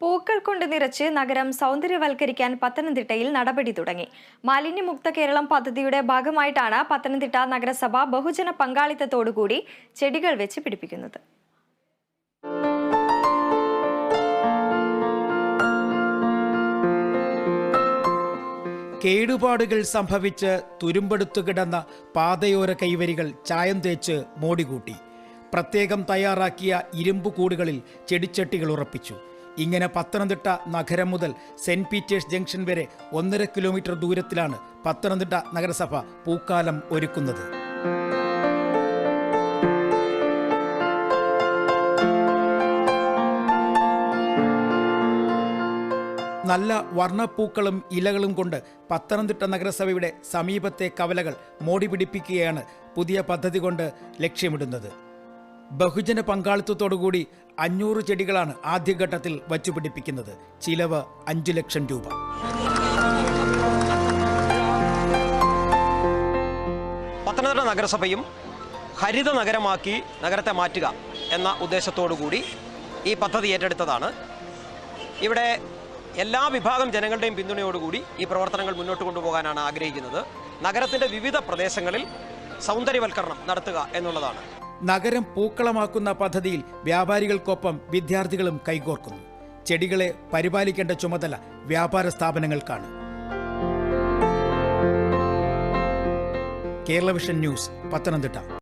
പൂക്കൾ കൊണ്ട് നിറച്ച് നഗരം സൗന്ദര്യവൽക്കരിക്കാൻ പത്തനംതിട്ടയിൽ നടപടി തുടങ്ങി. മാലിന്യമുക്ത കേരളം പദ്ധതിയുടെ ഭാഗമായിട്ടാണ് പത്തനംതിട്ട നഗരസഭ ബഹുജന പങ്കാളിത്തത്തോടുകൂടി ചെടികൾ വെച്ച് പിടിപ്പിക്കുന്നത്. കേടുപാടുകൾ സംഭവിച്ച് തുരുമ്പെടുത്തു കിടന്ന പാതയോര കൈവരികൾ ചായം തേച്ച് മോടികൂട്ടി. പ്രത്യേകം തയ്യാറാക്കിയ ഇരുമ്പ് കൂടുകളിൽ ചെടിച്ചട്ടികൾ ഉറപ്പിച്ചു. ഇങ്ങനെ പത്തനംതിട്ട നഗരം മുതൽ സെന്റ് പീറ്റേഴ്സ് ജംഗ്ഷൻ വരെ ഒന്നര കിലോമീറ്റർ ദൂരത്തിലാണ് പത്തനംതിട്ട നഗരസഭ പൂക്കാലം ഒരുക്കുന്നത്. നല്ല വർണപ്പൂക്കളും ഇലകളും കൊണ്ട് പത്തനംതിട്ട നഗരസഭയുടെ സമീപത്തെ കവലകൾ മോടി പിടിപ്പിക്കുകയാണ് പുതിയ പദ്ധതി കൊണ്ട് ലക്ഷ്യമിടുന്നത്. ബഹുജന പങ്കാളിത്തത്തോടുകൂടി അഞ്ഞൂറ് ചെടികളാണ് ആദ്യഘട്ടത്തിൽ വച്ചുപിടിപ്പിക്കുന്നത്. ചിലവ് അഞ്ചു ലക്ഷം രൂപ. പത്തനംതിട്ട നഗരസഭയും ഹരിത നഗരമാക്കി നഗരത്തെ മാറ്റുക എന്ന ഉദ്ദേശത്തോടു കൂടി ഈ പദ്ധതി ഏറ്റെടുത്തതാണ്. ഇവിടെ എല്ലാ വിഭാഗം ജനങ്ങളുടെയും പിന്തുണയോടുകൂടി ഈ പ്രവർത്തനങ്ങൾ മുന്നോട്ട് കൊണ്ടുപോകാനാണ് ആഗ്രഹിക്കുന്നത്. നഗരത്തിന്റെ വിവിധ പ്രദേശങ്ങളിൽ സൗന്ദര്യവൽക്കരണം നടത്തുക എന്നുള്ളതാണ്. നഗരം പൂക്കളമാക്കുന്ന പദ്ധതിയിൽ വ്യാപാരികൾക്കൊപ്പം വിദ്യാർത്ഥികളും കൈകോർക്കുന്നു. ചെടികളെ പരിപാലിക്കേണ്ട ചുമതല വ്യാപാര സ്ഥാപനങ്ങൾക്കാണ്. Kerala vision news Pathanamthitta.